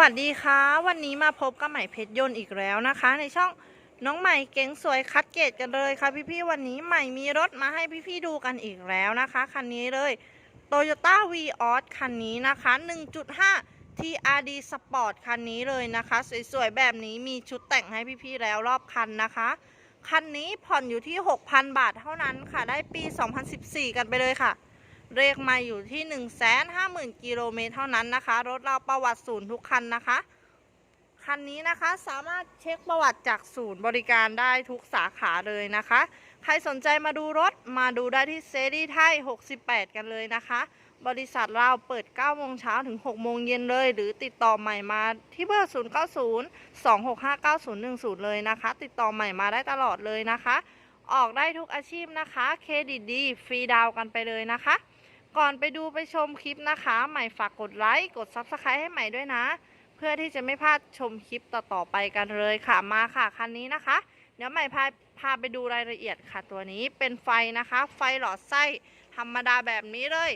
วัสดีค่ะ วันนี้มาพบกับใหม่เพชรยนต์อีกแล้วนะคะ ในช่องน้องใหม่เก๋งสวยคัดเกตกันเลยค่ะพี่ๆวันนี้ใหม่มีรถมาให้พี่ๆดูกันอีกแล้วนะคะคันนี้เลย Toyota v ีออสคันนี้นะคะ 1.5 TRD Sport คันนี้เลยนะคะ สวยๆแบบนี้มีชุดแต่งให้พี่ๆแล้วรอบคันนะคะ คันนี้ผ่อนอยู่ที่ 6,000 บาทเท่านั้นค่ะ ได้ปี 2014 กันไปเลยค่ะ เลขมาอยู่ที่ 150,000กิโลเมตรเท่านั้นนะคะ รถเราประวัติศูนย์ทุกคันนะคะ คันนี้นะคะสามารถเช็คประวัติจากศูนย์บริการได้ทุกสาขาเลยนะคะ ใครสนใจมาดูรถมาดูได้ที่เซรีไทย 68 กันเลยนะคะ บริษัทเราเปิด 9 โมงเช้าถึง 6 โมงเย็นเลย หรือติดต่อใหม่มาที่เบอร์ 090 265 9010 เลยนะคะ ติดต่อใหม่มาได้ตลอดเลยนะคะ ออกได้ทุกอาชีพนะคะ เครดิตดี ฟรีดาวกันไปเลยนะคะ ก่อนไปดูไปชมคลิปนะคะ ใหม่ฝากกดไลค์กด Subscribe ให้ใหม่ด้วยนะ เพื่อที่จะไม่พลาดชมคลิปต่อๆไปกันเลยค่ะมาค่ะคันนี้นะคะ เดี๋ยวใหม่พาพาไปดูรายละเอียดค่ะ ตัวนี้เป็นไฟนะคะ ไฟหลอดไส้ธรรมดาแบบนี้เลย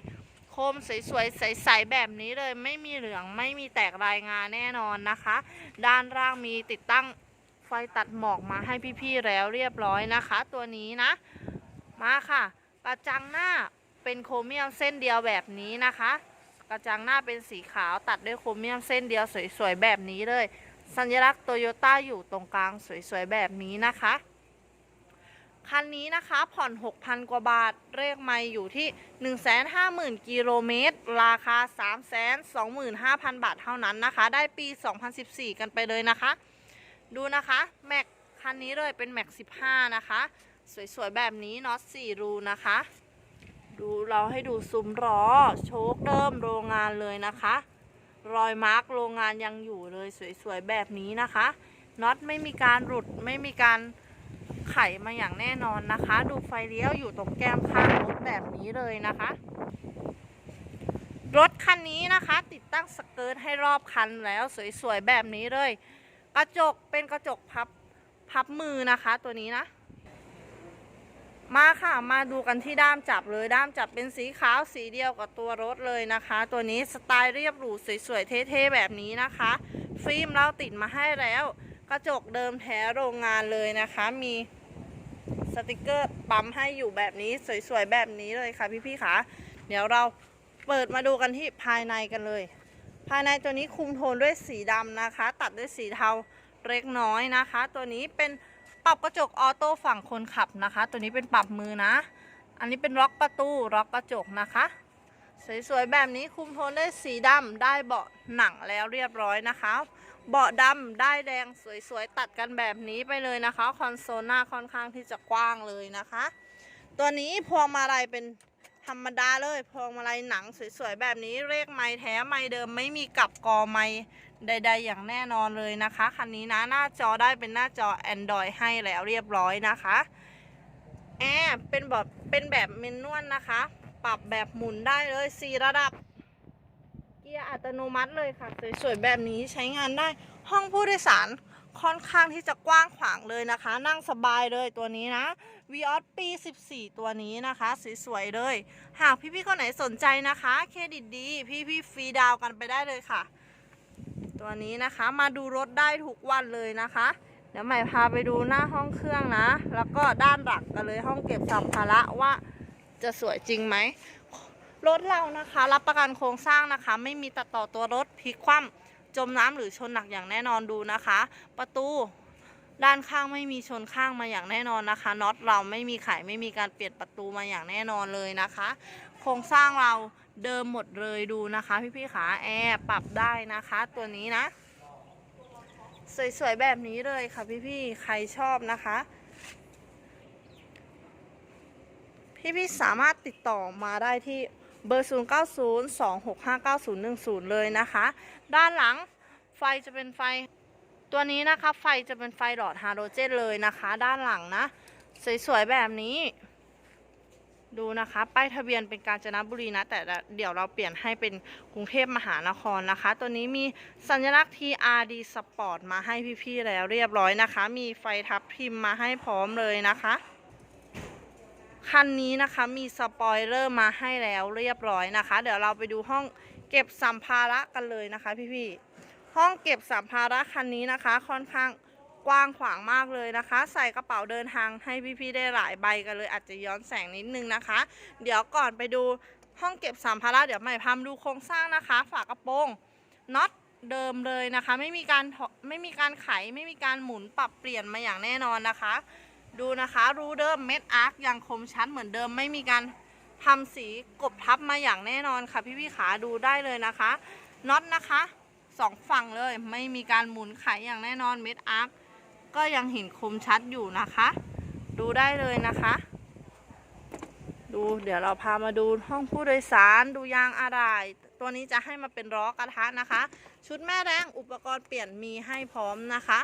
โคมสวยๆใสๆแบบนี้เลย ไม่มีเหลืองไม่มีแตกรายงานแน่นอนนะคะ ด้านล่างมีติดตั้งไฟตัดหมอกมาให้พี่ๆแล้วเรียบร้อยนะคะ ตัวนี้นะ มาค่ะกระจังหน้า เป็นโครเมียมเส้นเดียวแบบนี้นะคะ กระจังหน้าเป็นสีขาวตัดด้วยโครเมียมเส้นเดียวสวยๆแบบนี้เลย สัญลักษณ์โตโยต้าอยู่ตรงกลางสวยๆแบบนี้นะคะคันนี้นะคะผ่อน 6,000 กว่าบาท เลขไม่อยู่ที่ 150,000 กิโลเมตร ราคา 325,000 บาทเท่านั้นนะคะ ได้ปี 2014 กันไปเลยนะคะ ดูนะคะแม็กคันนี้เลยเป็นแม็ก 15 นะคะ สวย ๆ แบบนี้น็อต4รูนะคะ ดูเราให้ดูซุ้มล้อโชคเดิมโรงงานเลยนะคะ รอยมาร์กโรงงานยังอยู่เลยสวยๆแบบนี้นะคะน็อตไม่มีการหลุดไม่มีการไขมาอย่างแน่นอนนะคะ ดูไฟเลี้ยวอยู่ตรงแก้มข้างรถแบบนี้เลยนะคะ รถคันนี้นะคะ ติดตั้งสเกิร์ตให้รอบคันแล้วสวยๆแบบนี้เลย กระจกเป็นกระจกพับพับมือนะคะตัวนี้นะ มาค่ะ มาดูกันที่ด้ามจับเลย ด้ามจับเป็นสีขาวสีเดียวกับตัวรถเลยนะคะ ตัวนี้สไตล์เรียบหรูสวยๆเท่ๆแบบนี้นะคะ ฟิล์มเราติดมาให้แล้ว กระจกเดิมแท้โรงงานเลยนะคะ มีสติกเกอร์ปั๊มให้อยู่แบบนี้สวยๆแบบนี้เลยค่ะพี่ๆค่ะ เดี๋ยวเราเปิดมาดูกันที่ภายในกันเลย ภายในตัวนี้คุมโทนด้วยสีดำนะคะ ตัดด้วยสีเทาเล็กน้อยนะคะ ตัวนี้เป็น ปรับกระจกออโต้ฝั่งคนขับนะคะ ตัวนี้เป็นปรับมือนะ อันนี้เป็นล็อกประตูล็อกกระจกนะคะ สวยๆแบบนี้คุมโทนได้สีดำได้เบาะหนังแล้วเรียบร้อยนะคะ เบาะดำได้แดงสวยๆตัดกันแบบนี้ไปเลยนะคะ คอนโซลหน้าค่อนข้างที่จะกว้างเลยนะคะ ตัวนี้พวงมาลัยเป็น ธรรมดาเลยพวงมาลัยหนังสวยๆแบบนี้เลขไม้แท้ไม้เดิมไม่มีกับกอไม้ใด ๆ อย่างแน่นอนเลยนะคะคันนี้นะหน้าจอได้เป็นหน้าจอ Android ให้แล้วเรียบร้อยนะคะแอร์เป็นแบบเป็นแบบเมนนวลนะคะ ปรับแบบหมุนได้เลยสี่ระดับ เกียร์อัตโนมัติเลยค่ะสวยๆแบบนี้ใช้งานได้ห้องผู้โดยสาร ค่อนข้างที่จะกว้างขวางเลยนะคะ นั่งสบายเลยตัวนี้นะ v ีออสปี 14 ตัวนี้นะคะ สวยๆเลย หากพี่ๆคนไหนสนใจนะคะ เครดิตดี พี่ๆฟรีดาวน์กันไปได้เลยค่ะ ตัวนี้นะคะมาดูรถได้ทุกวันเลยนะคะ เดี๋ยวใหม่พาไปดูหน้าห้องเครื่องนะ แล้วก็ด้านหลังกันเลยห้องเก็บสัมภาระว่าจะสวยจริงไหมรถเรานะคะ รับประกันโครงสร้างนะคะ ไม่มีตัดต่อตัวรถพลิกคว่ำ จมน้ำหรือชนหนักอย่างแน่นอนดูนะคะ ประตูด้านข้างไม่มีชนข้างมาอย่างแน่นอนนะคะน็อตเราไม่มีไขไม่มีการเปลี่ยนประตูมาอย่างแน่นอนเลยนะคะ โครงสร้างเราเดิมหมดเลยดูนะคะ พี่ๆขาแอร์ปรับได้นะคะ ตัวนี้นะ สวยๆแบบนี้เลยค่ะพี่ๆใครชอบนะคะ พี่ๆสามารถติดต่อมาได้ที่ เบอร์ 0 9 0 2 6 5 9 0 1 0 เลยนะคะ ด้านหลังไฟจะเป็นไฟตัวนี้นะคะ ไฟจะเป็นไฟหลอดฮาโลเจนเลยนะคะ ด้านหลังนะ สวยๆ แบบนี้ ดูนะคะ ป้ายทะเบียนเป็นกาญจนบุรีนะ แต่เดี๋ยวเราเปลี่ยนให้เป็นกรุงเทพมหานครนะคะ ตัวนี้มีสัญลักษณ์ TRD Sport มาให้พี่ๆแล้วเรียบร้อยนะคะ มีไฟทับทิมมาให้พร้อมเลยนะคะ คันนี้นะคะมีสปอยเลอร์มาให้แล้วเรียบร้อยนะคะ เดี๋ยวเราไปดูห้องเก็บสัมภาระกันเลยนะคะพี่ๆห้องเก็บสัมภาระคันนี้นะคะ ค่อนข้างกว้างขวางมากเลยนะคะ ใส่กระเป๋าเดินทางให้พี่ๆได้หลายใบกันเลย อาจจะย้อนแสงนิดนึงนะคะ เดี๋ยวก่อนไปดูห้องเก็บสัมภาระเดี๋ยวใหม่พามดูโครงสร้างนะคะ ฝากระโปรงน็อตเดิมเลยนะคะ ไม่มีการไม่มีการไขไม่มีการหมุนปรับเปลี่ยนมาอย่างแน่นอนนะคะ ดูนะคะรูเดิมเม็ดอาร์คยังคมชัดเหมือนเดิมไม่มีการทำสีกบทับมาอย่างแน่นอนค่ะ พี่ๆขาดูได้เลยนะคะน็อตนะคะสองฝั่งเลยไม่มีการหมุนไขอย่างแน่นอนเม็ดอาร์คก็ยังเห็นคมชัดอยู่นะคะ ดูได้เลยนะคะ ดูเดี๋ยวเราพามาดูห้องผู้โดยสารดูยางอะไหล่ตัวนี้จะให้มาเป็นล้อกระทะนะคะ ชุดแม่แรงอุปกรณ์เปลี่ยนมีให้พร้อมนะคะ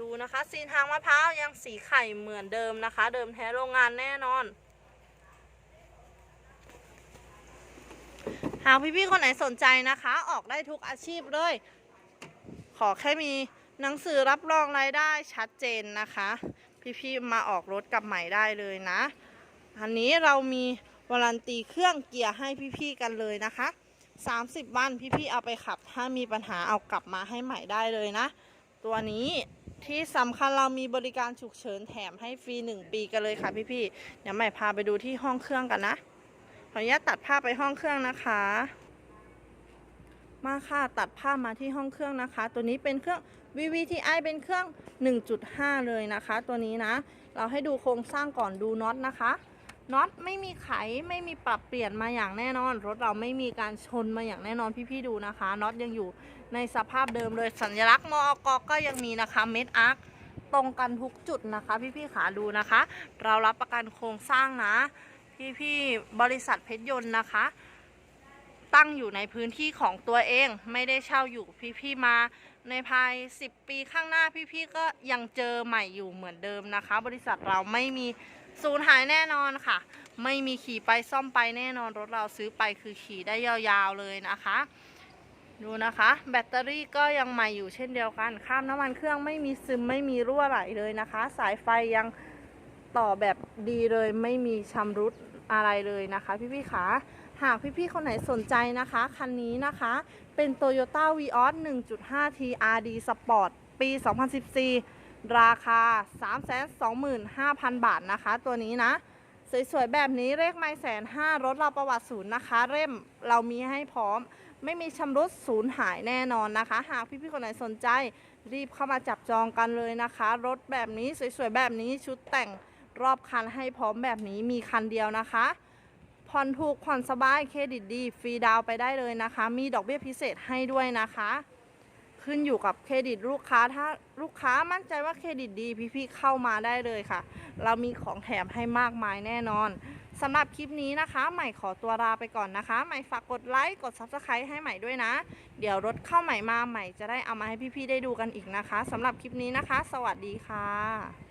ดูนะคะซีนทางมะพร้าวยังสีไข่เหมือนเดิมนะคะ เดิมแท้โรงงานแน่นอน หากพี่ๆคนไหนสนใจนะคะ ออกได้ทุกอาชีพเลย ขอแค่มีหนังสือรับรองรายได้ชัดเจนนะคะ พี่ๆมาออกรถกับใหม่ได้เลยนะ อันนี้เรามีวารันตีเครื่องเกียร์ให้พี่ๆกันเลยนะคะ 30 วันพี่ๆเอาไปขับ ถ้ามีปัญหาเอากลับมาให้ใหม่ได้เลยนะ ตัวนี้ ที่สำคัญเรามีบริการฉุกเฉินแถมให้ฟรี1ปีกันเลยค่ะพี่ๆเดี๋ยวใหม่พาไปดูที่ห้องเครื่องกันนะขออนุญาตตัดภาพไปห้องเครื่องนะคะ มาค่ะตัดภาพมาที่ห้องเครื่องนะคะ ตัวนี้เป็นเครื่อง VVTi เป็นเครื่อง 1.5 เลยนะคะ ตัวนี้นะ เราให้ดูโครงสร้างก่อนดูน็อตนะคะน็อตไม่มีไขไม่มีปรับเปลี่ยนมาอย่างแน่นอน รถเราไม่มีการชนมาอย่างแน่นอนพี่ๆดูนะคะน็อตยังอยู่ ในสภาพเดิมเลยสัญลักษณ์มอกก็ยังมีนะคะเม็ดอาร์คตรงกันทุกจุดนะคะ พี่ๆขาดูนะคะ เรารับประกันโครงสร้างนะ พี่ๆบริษัทเพชรยนต์นะคะ ตั้งอยู่ในพื้นที่ของตัวเองไม่ได้เช่าอยู่พี่ๆมาในภาย 10 ปีข้างหน้าพี่ๆก็ยังเจอใหม่อยู่เหมือนเดิมนะคะ บริษัทเราไม่มีสูญหายแน่นอนค่ะ ไม่มีขี่ไปซ่อมไปแน่นอนรถเราซื้อไปคือขี่ได้ยาวๆเลยนะคะ ดูนะคะ แบตเตอรี่ก็ยังใหม่อยู่เช่นเดียวกัน ข้ามน้ำมันเครื่องไม่มีซึมไม่มีรั่วไหลเลยนะคะ สายไฟยังต่อแบบดีเลยไม่มีชำรุดอะไรเลยนะคะ พี่ๆขาหากพี่ๆคนไหนสนใจนะคะ คันนี้นะคะ เป็น Toyota Vios 1.5 TRD Sport ปี 2014 ราคา 325,000 บาทนะคะ ตัวนี้นะ สวยๆแบบนี้เลขไม่แสนห้ารถเราประวัติศูนย์นะคะ เล่มเรามีให้พร้อม ไม่มีชำรุดศูนย์หายแน่นอนนะคะ หากพี่ๆคนไหนสนใจ รีบเข้ามาจับจองกันเลยนะคะ รถแบบนี้สวยๆแบบนี้ชุดแต่งรอบคันให้พร้อมแบบนี้มีคันเดียวนะคะผ่อนถูกผ่อนสบายเครดิตดีฟรีดาวไปได้เลยนะคะ มีดอกเบี้ยพิเศษให้ด้วยนะคะ ขึ้นอยู่กับเครดิตลูกค้าถ้าลูกค้ามั่นใจว่าเครดิตดีพี่ๆเข้ามาได้เลยค่ะ เรามีของแถมให้มากมายแน่นอนสำหรับคลิปนี้นะคะ ใหม่ขอตัวลาไปก่อนนะคะ ใหม่ฝากกดไลค์ กด Subscribe ให้ใหม่ด้วยนะ เดี๋ยวรถเข้าใหม่มาใหม่จะได้เอามาให้พี่ๆได้ดูกันอีกนะคะสำหรับคลิปนี้นะคะ สวัสดีค่ะ